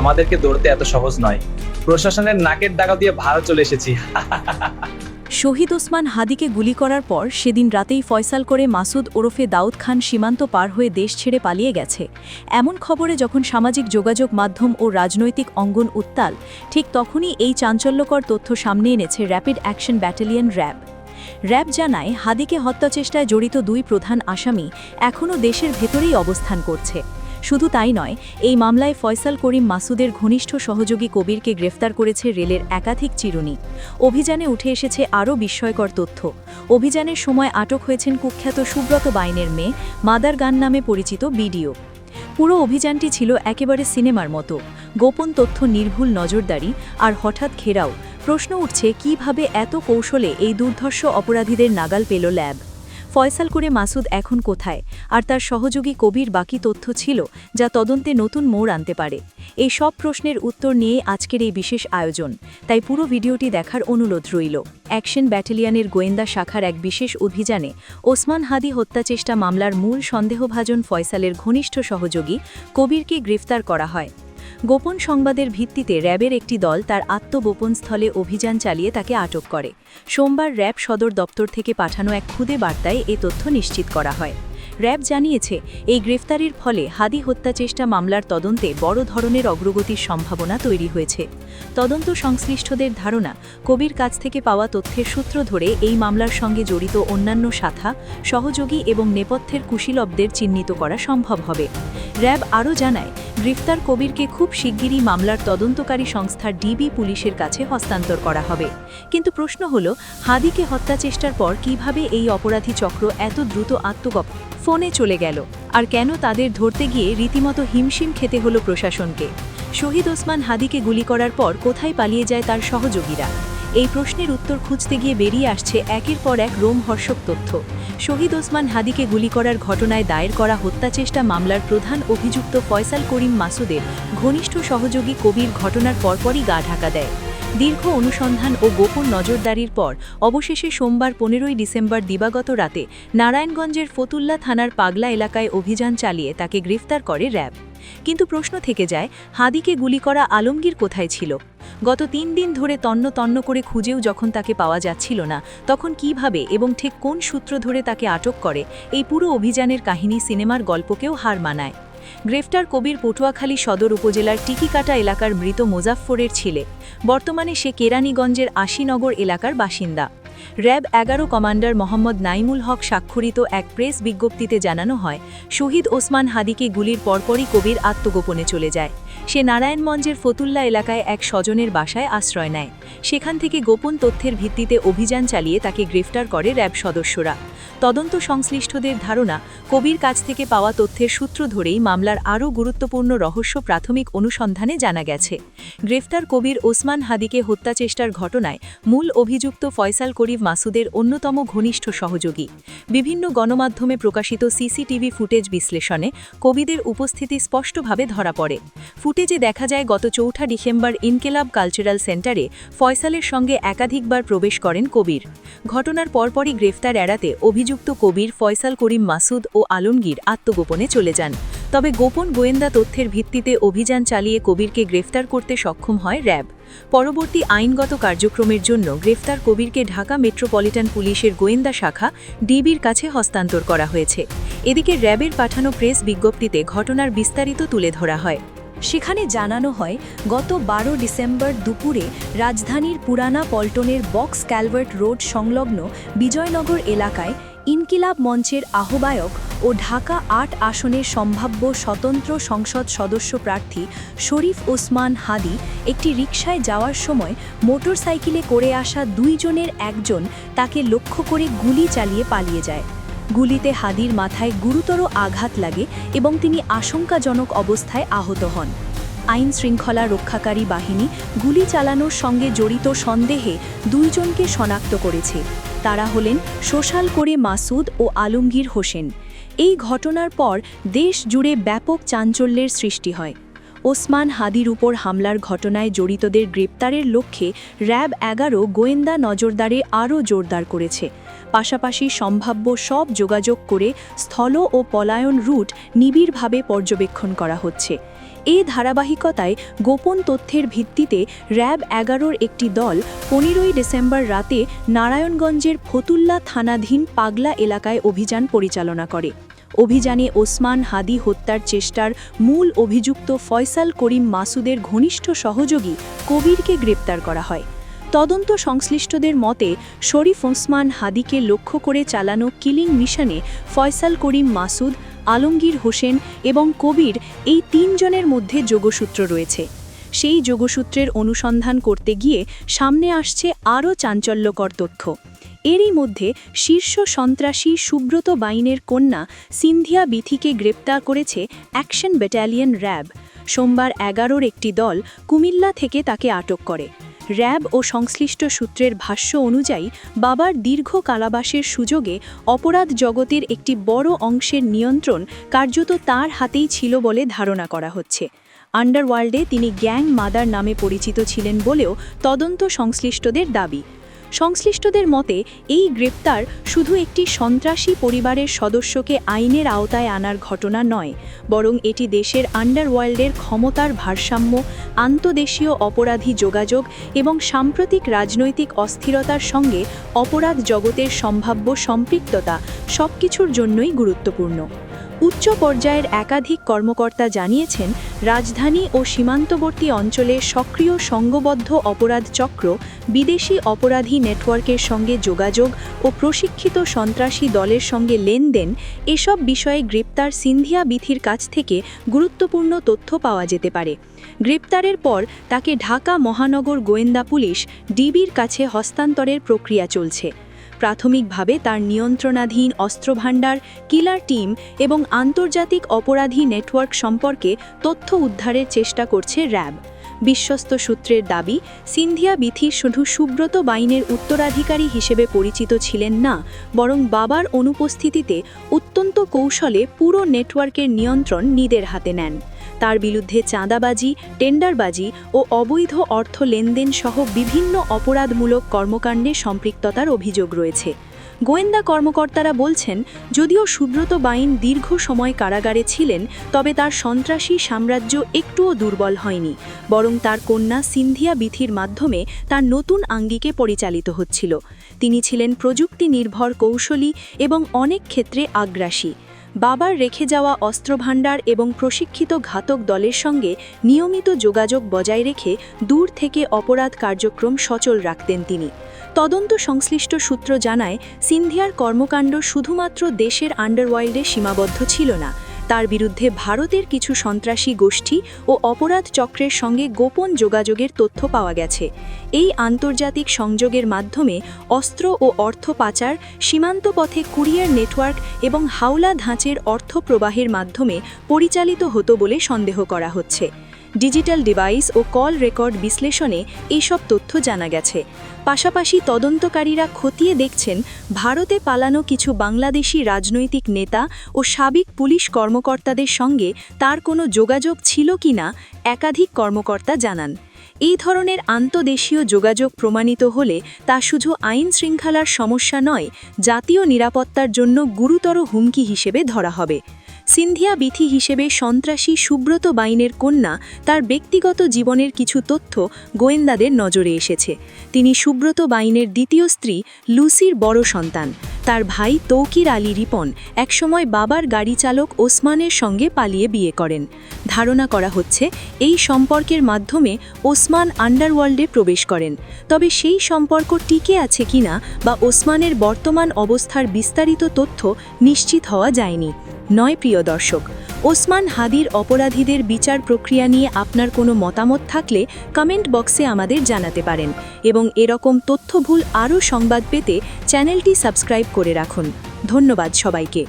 আমাদেরকে দৌড়তে এত সহজ নয়। প্রশাসনের নাকের ডাকা দিয়ে ভারত চলে এসেছি। শহীদ ওসমান হাদিকে গুলি করার পর সেদিন রাতেই ফয়সাল করে মাসুদ ওরফে দাউদ খান সীমান্ত পার হয়ে দেশ ছেড়ে পালিয়ে গেছে। এমন খবরে যখন সামাজিক যোগাযোগ মাধ্যম ও রাজনৈতিক অঙ্গন উত্তাল, ঠিক তখনই এই চাঞ্চল্যকর তথ্য সামনে এনেছে rapid action battalion RAB. RAB জানায়, হাদিকে হত্যাচেষ্টায় জড়িত দুই প্রধান আসামি এখনও দেশের ভেতরেই অবস্থান করছে। শুধু তাই নয়, এই মামলায় ফয়সাল করিম মাসুদের ঘনিষ্ঠ সহযোগী কবিরকে গ্রেফতার করেছে রেলের একাধিক চিরুনি। অভিযানে উঠে এসেছে আরও বিস্ময়কর তথ্য। অভিযানের সময় আটক হয়েছেন কুখ্যাত সুব্রত বাইনের মেয়ে, মাদার গান নামে পরিচিত বিডিও। পুরো অভিযানটি ছিল একেবারে সিনেমার মতো। গোপন তথ্য নির্ভুল নজরদারি আর হঠাৎ ঘেরাও। প্রশ্ন উঠছে, কীভাবে এত কৌশলে এই দুর্ধর্ষ অপরাধীদের নাগাল পেল ল্যাব? ফয়সাল করে মাসুদ এখন কোথায়? আর তার সহযোগী কবির বাকি তথ্য ছিল যা তদন্তে নতুন মোড় আনতে পারে। এই সব প্রশ্নের উত্তর নিয়ে আজকের এই বিশেষ আয়োজন। তাই পুরো ভিডিওটি দেখার অনুরোধ রইল। অ্যাকশন ব্যাটালিয়ানের গোয়েন্দা শাখার এক বিশেষ অভিযানে ওসমান হাদি হত্যাচেষ্টা মামলার মূল সন্দেহভাজন ফয়সালের ঘনিষ্ঠ সহযোগী কবিরকে গ্রেফতার করা হয়। গোপন সংবাদের ভিত্তিতে র্যাবের একটি দল তার আত্মগোপন স্থলে অভিযান চালিয়ে তাকে আটক করে। সোমবার র্যাব সদর দপ্তর থেকে পাঠানো এক খুদে বার্তায় এ তথ্য নিশ্চিত করা হয়। র্যাব জানিয়েছে, এই গ্রেফতারির ফলে হাদি হত্যাচেষ্টা মামলার তদন্তে বড় ধরনের অগ্রগতির সম্ভাবনা তৈরি হয়েছে। তদন্ত সংশ্লিষ্টদের ধারণা, কবির কাছ থেকে পাওয়া তথ্যের সূত্র ধরে এই মামলার সঙ্গে জড়িত অন্যান্য শাখা, সহযোগী এবং নেপথ্যের কুশীলবদের চিহ্নিত করা সম্ভব হবে। র্যাব আরও জানায়, গ্রেফতার কবিরকে খুব শিগগিরই মামলার তদন্তকারী সংস্থা ডিবি পুলিশের কাছে হস্তান্তর করা হবে। কিন্তু প্রশ্ন হল, হাদিকে হত্যাচেষ্টার পর কীভাবে এই অপরাধী চক্র এত দ্রুত আত্মগপ ফোনে চলে গেল। আর কেন তাদের ধরতে গিয়ে রীতিমতো হিমশিম খেতে হলো প্রশাসনকে? শহীদ ওসমান হাদিকে গুলি করার পর কোথায় পালিয়ে যায় তার সহযোগীরা? এই প্রশ্নের উত্তর খুঁজতে গিয়ে বেরিয়ে আসছে একের পর এক রোমহর্ষক তথ্য। শহীদ ওসমান হাদিকে গুলি করার ঘটনায় দায়ের করা হত্যাচেষ্টা মামলার প্রধান অভিযুক্ত ফয়সাল করিম মাসুদের ঘনিষ্ঠ সহযোগী কবির ঘটনার পরপরই গা ঢাকা দেয়। দীর্ঘ অনুসন্ধান ও গোপন নজরদারির পর অবশেষে সোমবার পনেরোই ডিসেম্বর দিবাগত রাতে নারায়ণগঞ্জের ফতুল্লা থানার পাগলা এলাকায় অভিযান চালিয়ে তাকে গ্রেফতার করে র্যাব। কিন্তু প্রশ্ন থেকে যায়, হাদিকে গুলি করা আলমগীর কোথায় ছিল? গত তিন দিন ধরে তন্ন তন্ন করে খুঁজেও যখন তাকে পাওয়া যাচ্ছিল না, তখন কীভাবে এবং ঠিক কোন সূত্র ধরে তাকে আটক করে, এই পুরো অভিযানের কাহিনী সিনেমার গল্পকেও হার মানায়। গ্রেফতার কবির পটুয়াখালী সদর উপজেলার টিকিকাটা এলাকার মৃত মোজাফফরের ছেলে। বর্তমানে সে কেরানীগঞ্জের আশিনগর এলাকার বাসিন্দা। র্যাব এগারো কমান্ডার মোহাম্মদ নাইমুল হক স্বাক্ষরিত এক প্রেস বিজ্ঞপ্তিতে জানানো হয়, শহীদ ওসমান হাদিকে গুলির পরপরই কবির আত্মগোপনে চলে যায়। সে নারায়ণগঞ্জের ফতুল্লা এলাকায় এক স্বজনের বাসায় আশ্রয় নেয়। সেখান থেকে গোপন তথ্যের ভিত্তিতে অভিযান চালিয়ে তাকে গ্রেফতার করে র্যাব সদস্যরা। তদন্ত সংশ্লিষ্টদের ধারণা, কবির কাছ থেকে পাওয়া তথ্যের সূত্র ধরেই মামলার আরও গুরুত্বপূর্ণ রহস্য প্রাথমিক অনুসন্ধানে জানা গেছে। গ্রেফতার কবির ওসমান হাদিকে হত্যাচেষ্টার ঘটনায় মূল অভিযুক্ত ফয়সাল করিম মাসুদের অন্যতম ঘনিষ্ঠ সহযোগী। বিভিন্ন গণমাধ্যমে প্রকাশিত সিসিটিভি ফুটেজ বিশ্লেষণে কবিদের উপস্থিতি স্পষ্টভাবে ধরা পড়ে। ফুটেজে দেখা যায় গত চৌঠা ডিসেম্বর ইনকেলাব কালচারাল সেন্টারে ফয়সালের সঙ্গে একাধিকবার প্রবেশ করেন কবির। ঘটনার পরপরই গ্রেফতার এড়াতে অভিযুক্ত কবির ফয়সাল করিম মাসুদ ও আলমগীর আত্মগোপনে চলে যান। তবে গোপন গোয়েন্দা তথ্যের ভিত্তিতে অভিযান চালিয়ে কবিরকে গ্রেফতার করতে সক্ষম হয় র্যাব। পরবর্তী আইনগত কার্যক্রমের জন্য গ্রেফতার কবিরকে ঢাকা মেট্রোপলিটন পুলিশের গোয়েন্দা শাখা ডিবির কাছে হস্তান্তর করা হয়েছে। এদিকে র্যাবের পাঠানো প্রেস বিজ্ঞপ্তিতে ঘটনার বিস্তারিত তুলে ধরা হয়। সেখানে জানানো হয়, গত বারো ডিসেম্বর দুপুরে রাজধানীর পুরানা পল্টনের বক্স ক্যালভার্ট রোড সংলগ্ন বিজয়নগর এলাকায় ইনকিলাব মঞ্চের আহ্বায়ক ও ঢাকা আট আসনের সম্ভাব্য স্বতন্ত্র সংসদ সদস্য প্রার্থী শরীফ ওসমান হাদি একটি রিকশায় যাওয়ার সময় মোটরসাইকেলে করে আসা দুইজনের একজন তাকে লক্ষ্য করে গুলি চালিয়ে পালিয়ে যায়। গুলিতে হাদির মাথায় গুরুতর আঘাত লাগে এবং তিনি আশঙ্কাজনক অবস্থায় আহত হন। আইন শৃঙ্খলা রক্ষাকারী বাহিনী গুলি চালানোর সঙ্গে জড়িত সন্দেহে দুইজনকে শনাক্ত করেছে। তারা হলেন সোশ্যাল করে মাসুদ ও আলমগীর হোসেন। এই ঘটনার পর দেশ জুড়ে ব্যাপক চাঞ্চল্যের সৃষ্টি হয়। ওসমান হাদির উপর হামলার ঘটনায় জড়িতদের গ্রেপ্তারের লক্ষ্যে র্যাব এগারো গোয়েন্দা নজরদারে আরও জোরদার করেছে। পাশাপাশি সম্ভাব্য সব যোগাযোগ করে স্থল ও পলায়ন রুট নিবিড়ভাবে পর্যবেক্ষণ করা হচ্ছে। এই ধারাবাহিকতায় গোপন তথ্যের ভিত্তিতে র্যাব এগারোর একটি দল পনেরোই ডিসেম্বর রাতে নারায়ণগঞ্জের ফতুল্লা থানাধীন পাগলা এলাকায় অভিযান পরিচালনা করে। অভিযানে ওসমান হাদি হত্যার চেষ্টার মূল অভিযুক্ত ফয়সাল করিম মাসুদের ঘনিষ্ঠ সহযোগী কবিরকে গ্রেপ্তার করা হয়। তদন্ত সংশ্লিষ্টদের মতে, শরীফ ওসমান হাদিকে লক্ষ্য করে চালানো কিলিং মিশনে ফয়সাল করিম মাসুদ, আলমগীর হোসেন এবং কবির এই তিনজনের মধ্যে যোগসূত্র রয়েছে। সেই যোগসূত্রের অনুসন্ধান করতে গিয়ে সামনে আসছে আরও চাঞ্চল্যকর তথ্য। এরই মধ্যে শীর্ষ সন্ত্রাসী সুব্রত বাইনের কন্যা সিন্ধিয়া বিথিকে গ্রেপ্তার করেছে অ্যাকশন ব্যাটালিয়ন র্যাব। সোমবার এগারোর একটি দল কুমিল্লা থেকে তাকে আটক করে। র্যাব ও সংশ্লিষ্ট সূত্রের ভাষ্য অনুযায়ী, বাবার দীর্ঘ কালাবাসের সুযোগে অপরাধ জগতের একটি বড় অংশের নিয়ন্ত্রণ কার্যত তার হাতেই ছিল বলে ধারণা করা হচ্ছে। আন্ডারওয়ার্ল্ডে তিনি গ্যাং মাদার নামে পরিচিত ছিলেন বলেও তদন্ত সংশ্লিষ্টদের দাবি। সংশ্লিষ্টদের মতে, এই গ্রেপ্তার শুধু একটি সন্ত্রাসী পরিবারের সদস্যকে আইনের আওতায় আনার ঘটনা নয়, বরং এটি দেশের আন্ডারওয়ার্ল্ডের ক্ষমতার ভারসাম্য, আন্তদেশীয় অপরাধী যোগাযোগ এবং সাম্প্রতিক রাজনৈতিক অস্থিরতার সঙ্গে অপরাধ জগতের সম্ভাব্য সম্পৃক্ততা সবকিছুর জন্যই গুরুত্বপূর্ণ। উচ্চ পর্যায়ের একাধিক কর্মকর্তা জানিয়েছেন, রাজধানী ও সীমান্তবর্তী অঞ্চলে সক্রিয় সংঘবদ্ধ অপরাধ চক্র, বিদেশি অপরাধী নেটওয়ার্কের সঙ্গে যোগাযোগ ও প্রশিক্ষিত সন্ত্রাসী দলের সঙ্গে লেনদেন, এসব বিষয়ে গ্রেপ্তার সিন্ধিয়া বিথির কাছ থেকে গুরুত্বপূর্ণ তথ্য পাওয়া যেতে পারে। গ্রেপ্তারের পর তাকে ঢাকা মহানগর গোয়েন্দা পুলিশ, ডিবির কাছে হস্তান্তরের প্রক্রিয়া চলছে। প্রাথমিকভাবে তার নিয়ন্ত্রণাধীন অস্ত্রভাণ্ডার, কিলার টিম এবং আন্তর্জাতিক অপরাধী নেটওয়ার্ক সম্পর্কে তথ্য উদ্ধারের চেষ্টা করছে র্যাব। বিশ্বস্ত সূত্রের দাবি, সিন্ধিয়া বিথি শুধু সুব্রত বাইনের উত্তরাধিকারী হিসেবে পরিচিত ছিলেন না, বরং বাবার অনুপস্থিতিতে অত্যন্ত কৌশলে পুরো নেটওয়ার্কের নিয়ন্ত্রণ নিদের হাতে নেন। তার বিরুদ্ধে চাঁদাবাজি, টেন্ডারবাজি ও অবৈধ অর্থ লেনদেন সহ বিভিন্ন অপরাধমূলক কর্মকাণ্ডে সম্পৃক্ততার অভিযোগ রয়েছে। গোয়েন্দা কর্মকর্তারা বলছেন, যদিও সুব্রত বাইন দীর্ঘ সময় কারাগারে ছিলেন, তবে তার সন্ত্রাসী সাম্রাজ্য একটুও দুর্বল হয়নি, বরং তার কন্যা সিন্ধিয়া বিথির মাধ্যমে তার নতুন আঙ্গিকে পরিচালিত হচ্ছিল। তিনি ছিলেন প্রযুক্তি নির্ভর কৌশলী এবং অনেক ক্ষেত্রে আগ্রাসী। বাবার রেখে যাওয়া অস্ত্রভাণ্ডার এবং প্রশিক্ষিত ঘাতক দলের সঙ্গে নিয়মিত যোগাযোগ বজায় রেখে দূর থেকে অপরাধ কার্যক্রম সচল রাখতেন তিনি। তদন্ত সংশ্লিষ্ট সূত্র জানায়, সিন্ধিয়ার কর্মকাণ্ড শুধুমাত্র দেশের আন্ডারওয়ার্ল্ডে সীমাবদ্ধ ছিল না তার বিরুদ্ধে ভারতের কিছু সন্ত্রাসী গোষ্ঠী ও অপরাধ চক্রের সঙ্গে গোপন যোগাযোগের তথ্য পাওয়া গেছে। এই আন্তর্জাতিক সংযোগের মাধ্যমে অস্ত্র ও অর্থ পাচার, সীমান্ত পথে কুরিয়ার নেটওয়ার্ক এবং হাওলা ধাঁচের অর্থ প্রবাহের মাধ্যমে পরিচালিত হতো বলে সন্দেহ করা হচ্ছে। ডিজিটাল ডিভাইস ও কল রেকর্ড বিশ্লেষণে এইসব তথ্য জানা গেছে। পাশাপাশি তদন্তকারীরা খতিয়ে দেখছেন, ভারতে পালানো কিছু বাংলাদেশি রাজনৈতিক নেতা ও সাবেক পুলিশ কর্মকর্তাদের সঙ্গে তার কোনো যোগাযোগ ছিল কিনা একাধিক কর্মকর্তা জানান। এই ধরনের আন্তদেশীয় যোগাযোগ প্রমাণিত হলে তা শুধু আইন শৃঙ্খলার সমস্যা নয়, জাতীয় নিরাপত্তার জন্য গুরুতর হুমকি হিসেবে ধরা হবে। সিন্ধিয়া বিথি হিসেবে সন্ত্রাসী সুব্রত বাইনের কন্যা তার ব্যক্তিগত জীবনের কিছু তথ্য গোয়েন্দাদের নজরে এসেছে। তিনি সুব্রত বাইনের দ্বিতীয় স্ত্রী লুসির বড় সন্তান। তার ভাই তৌকির আলী রিপন একসময় বাবার গাড়ি চালক ওসমানের সঙ্গে পালিয়ে বিয়ে করেন। ধারণা করা হচ্ছে, এই সম্পর্কের মাধ্যমে ওসমান আন্ডারওয়ার্ল্ডে প্রবেশ করেন। তবে সেই সম্পর্ক টিকে আছে কিনা বা ওসমানের বর্তমান অবস্থার বিস্তারিত তথ্য নিশ্চিত হওয়া যায়নি। নয়, প্রিয় দর্শক ওসমান হাদির অপরাধীদের বিচার প্রক্রিয়া নিয়ে আপনার কোনো মতামত থাকলে কমেন্ট বক্সে আমাদের জানাতে পারেন এবং এরকম তথ্যভুল আরও সংবাদ পেতে চ্যানেলটি সাবস্ক্রাইব করে রাখুন। ধন্যবাদ সবাইকে।